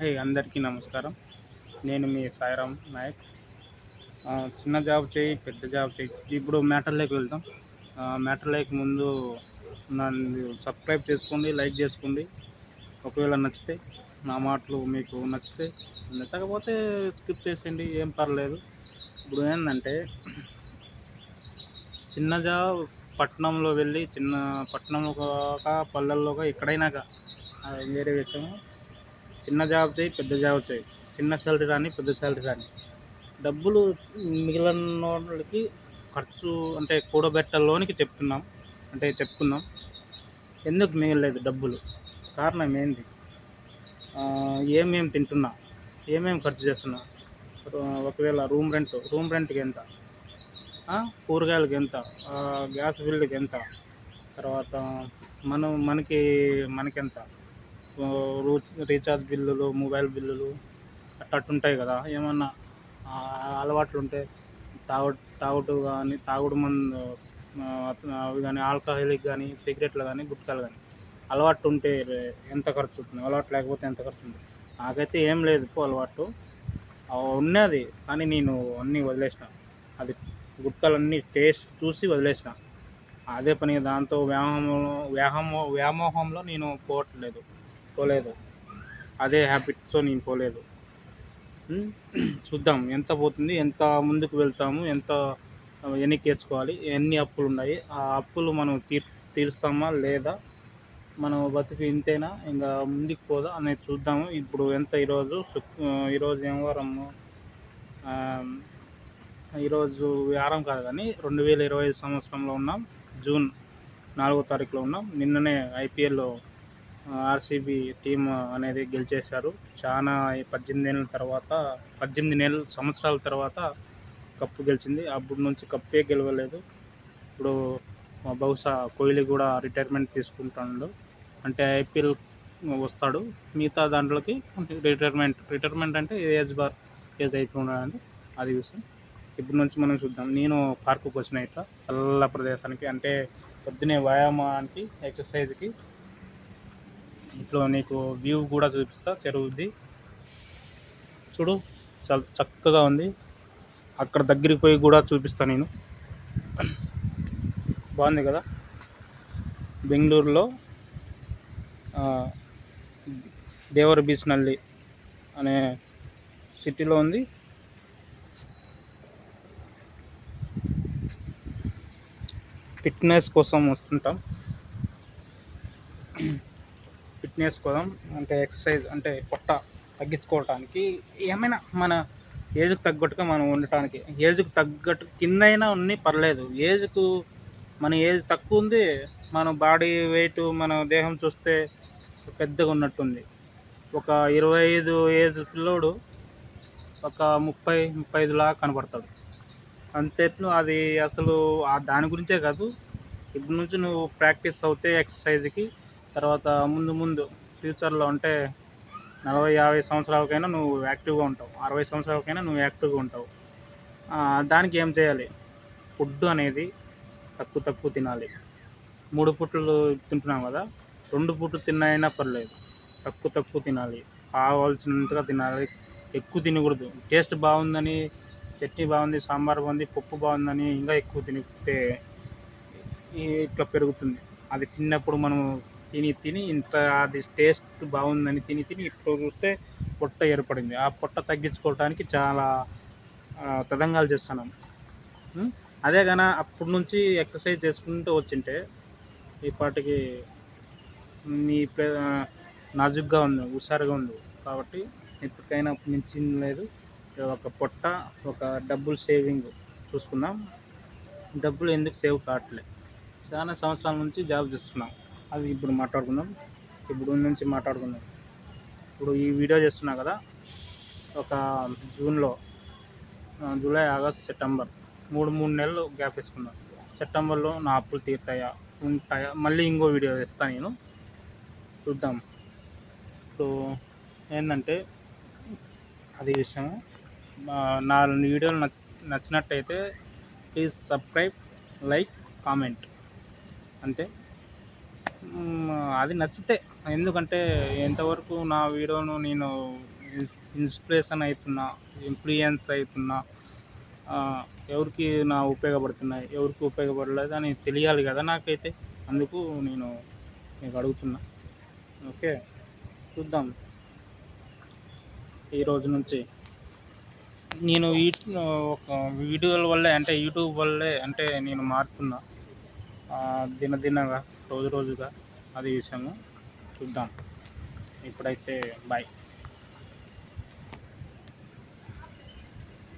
హే అందరికీ నమస్కారం. నేను మీ సాయిరామ్ నాయక్. చిన్న జాబ్ చేయి పెద్ద జాబ్ చేయి. ఇప్పుడు మ్యాటర్ లేక్ వెళ్తాం మ్యాటర్ లేక్ ముందు నన్ను సబ్స్క్రైబ్ చేసుకోండి లైక్ చేసుకోండి. ఒకవేళ నచ్చితే నా మాటలు మీకు నచ్చితే నచ్చకపోతే స్కిప్ చేసేయండి ఏం పర్లేదు. ఇప్పుడు ఏంటంటే చిన్న జాబ్ పట్టణంలో వెళ్ళి చిన్న పట్టణంలో కాక పల్లెల్లోగా ఎక్కడైనా కా- వేరే విషయం చిన్న జాబ్ చేయి పెద్ద జాబ్ చేయి. చిన్న శాలరీ రాని పెద్ద శాలరీ రాని. డబ్బులు మిగిలిన వాళ్ళకి ఖర్చు అంటే కూడబెట్టలోనికి చెప్తున్నాం. అంటే చెప్తున్నాం. ఎందుకు మిగలేదు డబ్బులు? కారణం ఏంది? ఏమేమి తింటున్నా? ఏమేమి ఖర్చు చేస్తున్నా? ఒకవేళ రూమ్ రెంట్ రూమ్ రెంట్కి ఎంత? కూరగాయలకి ఎంత? గ్యాస్ బిల్లుకి ఎంత? తర్వాత మనం మనకి మనకెంత? రీఛార్జ్ బిల్లులు మొబైల్ బిల్లులు అట్టట్టు ఉంటాయి కదా. ఏమన్నా అలవాట్లు ఉంటే తాగు తాగుడు కానీ తాగుడు మందు అవి కానీ ఆల్కహాలిక్ కానీ సిగరెట్లు కానీ గుట్కాలు కానీ అలవాటు ఉంటే ఎంత ఖర్చు అవుతుంది? అలవాటు లేకపోతే ఎంత ఖర్చు ఉంటుంది? నాకైతే ఏం లేదు పో అలవాటు. ఉన్నది కానీ నేను అన్నీ వదిలేసిన. అది గుట్కాలన్నీ టేస్ట్ చూసి వదిలేసిన. అదే పని దాంతో వ్యాయామం వ్యాయామం వ్యామోహంలో నేను పోవట్లేదు. పోలేదు. అదే హ్యాబిట్తో నేను పోలేదు. చూద్దాం ఎంత పోతుంది ఎంత ముందుకు వెళ్తాము ఎంత ఎన్ని వేసుకోవాలి ఎన్ని అప్పులు ఉన్నాయి ఆ అప్పులు మనం తీర్ తీరుస్తామా లేదా మనం బతుకు ఇంతేనా ఇంకా ముందుకు పోదా అనేది చూద్దాము. ఇప్పుడు ఎంత ఈరోజు ఈరోజు ఏం వారము ఈరోజు వారం కాదు కానీ రెండు వేల ఇరవై ఐదు సంవత్సరంలో ఉన్నాం. జూన్ నాలుగో తారీఖులో ఉన్నాం. నిన్ననే ఐపీఎల్లో ఆర్సీబీ టీం అనేది గెలిచేశారు. చాలా పద్దెనిమిది ఏళ్ళ తర్వాత పద్దెనిమిది నెలల సంవత్సరాల తర్వాత కప్పు గెలిచింది. అప్పుడు నుంచి కప్పే గెలవలేదు. ఇప్పుడు బహుశా కోహ్లీ కూడా రిటైర్మెంట్ తీసుకుంటాడు. అంటే ఐపీఎల్ వస్తాడు. మిగతా దాంట్లోకి రిటైర్మెంట్ రిటైర్మెంట్ అంటే ఏజ్ బార్ ఏజ్ అయిపోయినాడంటే అది విషయం ఇప్పటి నుంచి మనం చూద్దాం. నేను పార్కుకి వచ్చిన ఇట్లా చల్ల ప్రదేశానికి అంటే పొద్దునే వ్యాయామానికి ఎక్సర్సైజ్కి ఇట్లా నీకు వ్యూ కూడా చూపిస్తా చెరువుది. చూడు చాలా చక్కగా ఉంది. అక్కడ దగ్గరికి పోయి కూడా చూపిస్తా నేను. బాగుంది కదా? బెంగళూరులో దేవర బీచ్ నల్లి అనే సిటీలో ఉంది. ఫిట్నెస్ కోసం వస్తుంటాం. ఫిట్నెస్ కోసం అంటే ఎక్సర్సైజ్ అంటే పొట్ట తగ్గించుకోవటానికి ఏమైనా మన ఏజ్కి తగ్గట్టుగా మనం ఉండటానికి ఏజ్కి తగ్గట్టు కింద అయినా ఉన్ని పర్లేదు. ఏజ్కు మన ఏజ్ తక్కువ ఉంది మన బాడీ వెయిట్ మన దేహం చూస్తే పెద్దగా ఉన్నట్టుంది. ఒక ఇరవై ఐదు ఏజ్ పిల్లోడు ఒక ముప్పై ముప్పై ఐదులా కనపడతాడు. అంతేట్లు అది అసలు దాని గురించే కాదు ఇప్పటి నుంచి నువ్వు ప్రాక్టీస్ అవుతే ఎక్సర్సైజ్కి తర్వాత ముందు ముందు ఫ్యూచర్లో అంటే నలభై యాభై సంవత్సరాలకైనా నువ్వు యాక్టివ్గా ఉంటావు. అరవై సంవత్సరాలకైనా నువ్వు యాక్టివ్గా ఉంటావు. దానికి ఏం చేయాలి? ఫుడ్ అనేది తక్కువ తక్కువ తినాలి. మూడు పుట్లు తింటున్నాం కదా రెండు పుట్లు తిన్నైనా పర్లేదు. తక్కువ తక్కువ తినాలి. కావాల్సినంతగా తినాలి. ఎక్కువ తినకూడదు. టేస్ట్ బాగుందని చట్నీ బాగుంది సాంబార్ బాగుంది పప్పు బాగుందని ఇంకా ఎక్కువ తినితే ఇట్లా పెరుగుతుంది. అది చిన్నప్పుడు మనం తిని తిని ఇంత అది టేస్ట్ బాగుందని తిని తిని ఇప్పుడు చూస్తే పొట్ట ఏర్పడింది. ఆ పొట్ట తగ్గించుకోవడానికి చాలా తదంగాలు చేస్తున్నాం. అదే కానీ అప్పటి నుంచి ఎక్సర్సైజ్ చేసుకుంటూ వచ్చింటే ఇప్పటికి నీ ప్లే నాజుగ్గా ఉంది హుషారుగా ఉంది కాబట్టి ఇప్పటికైనా మించింది లేదు. ఒక పొట్ట ఒక డబ్బులు సేవింగ్ చూసుకుందాం. డబ్బులు ఎందుకు సేవ్ కావట్లేదు చాలా సంవత్సరాల నుంచి జాబ్ చేస్తున్నాం. అది ఇప్పుడు మాట్లాడుకుందాం. ఇప్పుడు నుంచి మాట్లాడుకుందాం. ఇప్పుడు ఈ వీడియో చేస్తున్నా కదా ఒక జూన్లో జూలై ఆగస్ట్ సెప్టెంబర్ మూడు మూడు నెలలు గ్యాప్ వేసుకున్నాను సెప్టెంబర్లో నా అప్పులు తీరుతాయా ఉంటాయా? మళ్ళీ ఇంకో వీడియో వేస్తాను నేను. చూద్దాం. ఇప్పుడు ఏంటంటే అది విషయం. ఆ, నా వీడియోలు నచ్చ నచ్చినట్టయితే ప్లీజ్ సబ్స్క్రైబ్ లైక్ కామెంట్. అంతే. అది నచ్చితే. ఎందుకంటే ఎంతవరకు నా వీడియోను నేను ఇన్స్పిరేషన్ అవుతున్నా ఇన్ఫ్లుయెన్స్ అవుతున్నా ఎవరికి నా ఉపయోగపడుతున్నాయి ఎవరికి ఉపయోగపడలేదు అని తెలియాలి కదా నాకైతే. అందుకు నేను మీకు అడుగుతున్నా. ఓకే? చూద్దాం. ఈ రోజు నుంచి నేను ఈ ఒక వీడియోల వల్లే అంటే యూట్యూబ్ వల్లే అంటే నేను మారుతున్నా. దినదినగా. రోజు రోజుగా అది విషయము చూద్దాం. ఇప్పుడైతే బాయ్